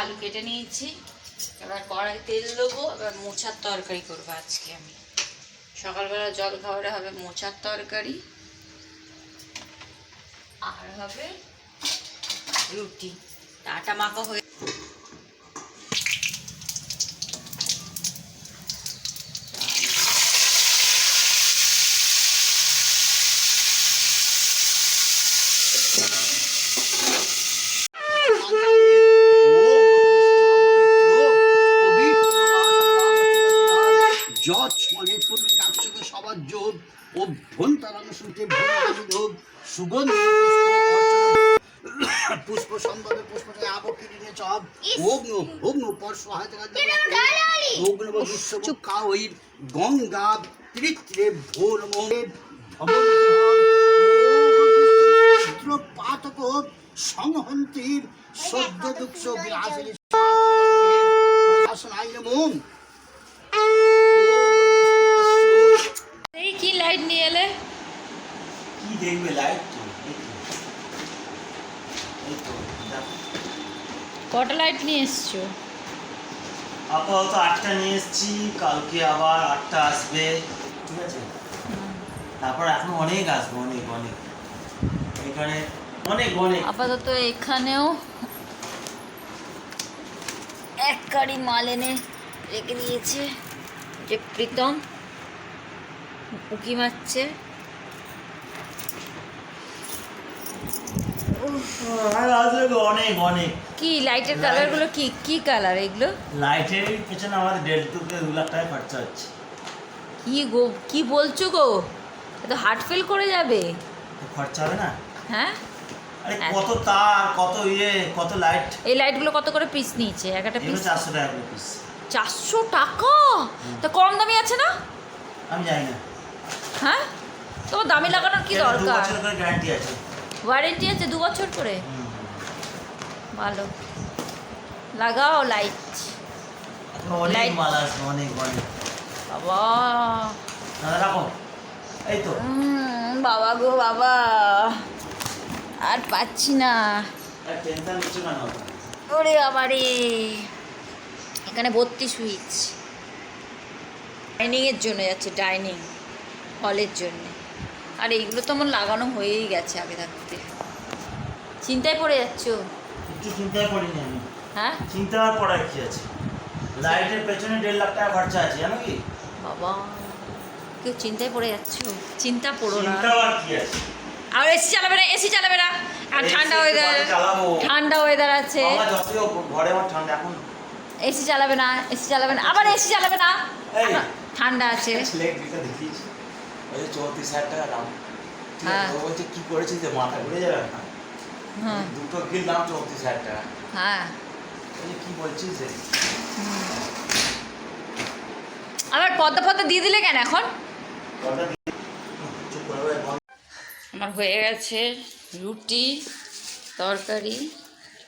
আলু কেটে নিয়েছি। এবার কড়াই তেল দেবো, এবার মোচার তরকারি করব আজকে আমি। সকালবেলা জল খাবারে হবে মোচার তরকারি। আর হবে রুটি। আটা মাখা হয়ে সুগন্ধ পুষ্প সম্বন্ধে পুষ্প আবকিরিনে চব অগ্ন অগ্ন পরশু হাতে অগ্ন বিশ্ব কাউই গঙ্গা ত্রিত্রে ভোর মোহে পাতক সংহন্তির সদ্য দুঃখ বিরাসের শাসন আইন মন। কি দেখবে লাইট তো এই তো। কটা লাইট নিয়ে এসছো? আপাতত আটটা নিয়ে এসেছি কালকে আবার আটটা আসবে ঠিক আছে? তারপর এখন অনেক আসবে অনেক অনেক। এখানে অনেক অনেক। আপাতত এখানেও এক গাড়ি মাল এনে রেখে দিয়েছে যে প্রীতম উকি মারছে আর আসবে গো, অনেক অনেক কি লাইটের কালারগুলো কি কি কালার এগুলো? লাইটের পেছনে আমাদের দেড় থেকে দু লাখ টাকা খরচা হচ্ছে। কি গো কি বলছো গো? তো হার্ট ফেল করে যাবে। খরচা হবে না? হ্যাঁ? আরে। কত তার কত ইয়ে কত লাইট এই লাইটগুলো কত করে পিস নিয়েছে? এক একটা পিস চারশো টাকা করে পিস চারশো টাকা? তা কম দামি আছে না? আমি জানি না। হ্যাঁ? তোমার দামি লাগানোর কি দরকার? বছর করে গ্যারান্টি আছে। ওয়ারেন্টি আছে দু বছর করে? ভালো। লাগাও লাইট অনেক বাবা। রাখো। এই তো। বাবা গো বাবা। আর পাচ্ছি না। ওরে বাবা রে এখানে ভর্তি সুইচ। ডাইনিংয়ের জন্য যাচ্ছে ডাইনিং হলের জন্য। আর এইগুলো তো আমার লাগানো হয়েই গেছে আগে থাকতে। চিন্তায় পড়ে যাচ্ছ? কিছু চিন্তাই করিনি আমি। হ্যাঁ? চিন্তা আর পড়ার কি আছে? লাইটের পেছনে দেড় লাখ টাকা খরচা আছে জানো কি? বাবা কেউ চিন্তায় পড়ে যাচ্ছ? চিন্তা পড়ো না। আর কি আছে? আর এসি চালাবে না এসি চালাবে না। আর ঠান্ডা ওয়েদার ঠান্ডা ওয়েদার আছে। ঘরে আমার ঠান্ডা এখন এসি চালাবে না এসি চালাবে না। আবার এসি চালাবে না। ঠান্ডা আছে। ওই যে চৌত্রিশ হাজার টাকা দাম। হ্যাঁ। ও বলছে কি করেছিস যে মাথা ঘুরে যাবে না? হ্যাঁ। দুটো গিল দাম চৌত্রিশ হাজার টাকা। হ্যাঁ। কি বলছিস যে আবার পদ্মা পদ্মা দিয়ে দিলে কেন এখন। আমার হয়ে গেছে রুটি তরকারি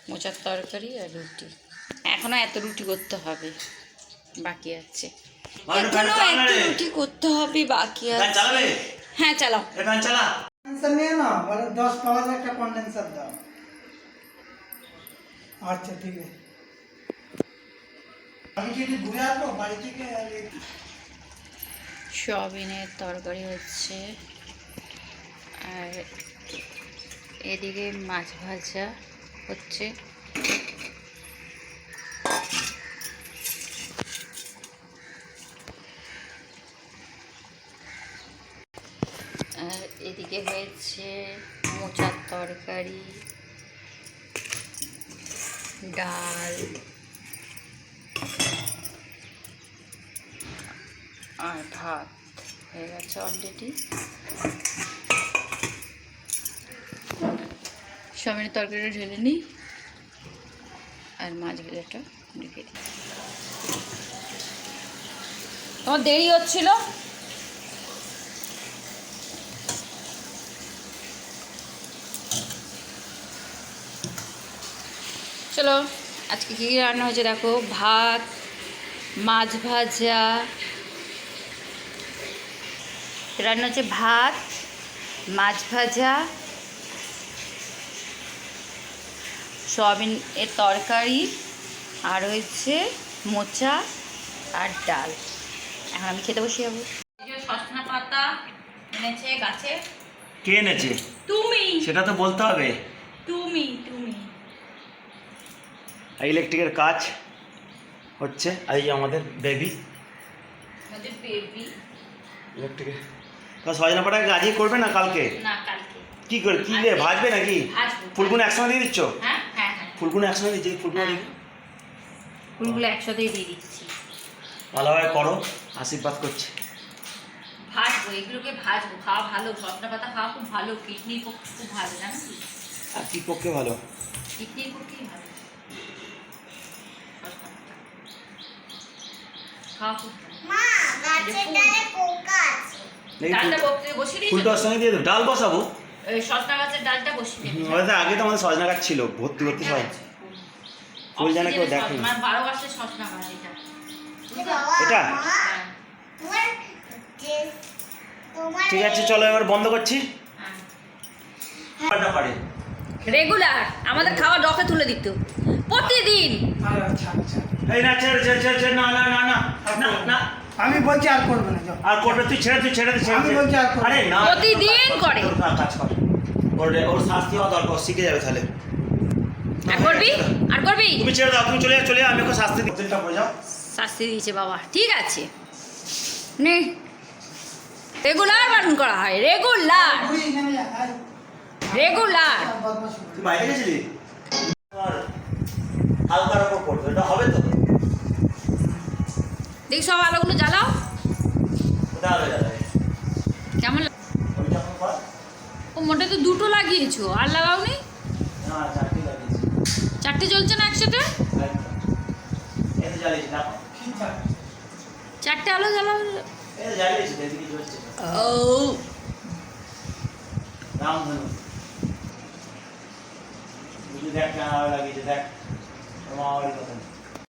মোচার তরকারি আর রুটি। এখনও এত রুটি করতে হবে। বাকি আছে। এখনও রুটি করতে হবে বাকি আছে। হ্যাঁ চালাও। ফ্যান চালা। কন্ডেন্সার নিয়ে না মানে দশ একটা কন্ডেন্সার দাও। আচ্ছা ঠিক আছে। আমি কি ঘুরে আসব? বাড়ি থেকে আর সয়াবিনের তরকারি হচ্ছে। আর এদিকে মাছ ভাজা হচ্ছে আর এদিকে হয়েছে মোচার তরকারি, ডাল। আর ভাত হয়ে গেছে অলরেডি সমের তরকারিটা ঢেলে নিই, আর মাছ ভাজাটা রেখে দিই। তোমার দেরি হচ্ছিল? চলো আজকে কী রান্না হয়েছে দেখো? ভাত মাছ ভাজা রান্না হচ্ছে ভাত মাছ ভাজা সয়াবিন এর তরকারি আর হয়েছে মোচা আর ডাল। এখন আমি খেতে বসে যাব। সসনা পাতা এনেছে গাছে। কে এনেছে? তুমি। সেটা তো বলতে হবে। তুমি তুমি। ইলেকট্রিকের কাজ হচ্ছে এই যে আমাদের বেবি আমাদের বেবি ইলেকট্রিকের। তা সজনা পাটাকে আজই করবে না কালকে? না কালকে। কি করে কি দিয়ে ভাজবে নাকি। ফুলগুলো একসঙ্গে দিয়ে দিচ্ছ? হ্যাঁ হ্যাঁ হ্যাঁ। ফুলগুলো একসঙ্গে দিচ্ছি ফুলগুলো হ্যাঁ। ফুলগুলো একসাথেই দিয়ে দিচ্ছি। ভালোভাবে করো আশীর্বাদ করছি। ভাজবো এগুলোকে ভাজবো। খাওয়া ভালো সজনা পাতা খাওয়া খুব ভালো কিডনির পক্ষে খুব ভালো জানো আর কি পক্ষে ভালো? কিডনির পক্ষেই ভালো সজনা পাতা। খাওয়া খুব ভালো মা গাছের ডালে পোকা আছে এই ডালটা ফুল- বসিয়ে বসিয়ে দিয়েছ ফুলটা সঙ্গে দিয়ে দেবো। ডাল বসাবো? সজনা গাছের ডালটা বসিয়ে আগে তো আমাদের সজনা গাছ ছিল। ভর্তি ভর্তি ফুল কেউ। মানে বারো মাসের সজনা গাছ এটা। ঠিক আছে চলো এবার বন্ধ করছি। হ্যাঁ। রেগুলার আমাদের খাওয়া ডকে তুলে দিত। প্রতিদিন। আচ্ছা আচ্ছা। এই না ছেড়ে ছেড়ে ছেড়ে ছেড়ে, না না না না না না। আমি বলছি আর করবে না আর করবে তুই ছেড়ে তুই ছেড়ে ছেড়ে আমি বলছি আর আরে না প্রতিদিন করে। কাজ- করে। ওর ওর শাস্তি হওয়া দরকার শিখে যাবে তাহলে। আর করবি? আর করবি? তুমি ছেড়ে দাও তুমি চলে যাও চলে যাও আমি ওকে শাস্তি দিই তেলটা পড়ে যাও। শাস্তি দিয়েছে বাবা ঠিক আছে। নে। রেগুলার বারণ করা হয় রেগুলার। রেগুলার। তুই বাইরে গেছিলি? হালকার ওপর পড়বে এটা হবে তো? দেখ সব আলোগুলো জ্বালাও। কেমন ও, মোটে তো দুটো লাগিয়েছো, আর লাগাওনি? চারটি জ্বলছে না একসাথে। চারটে আলো জ্বালাও। ও। দেখ লাগিয়েছে, দেখ। তোমার কথা।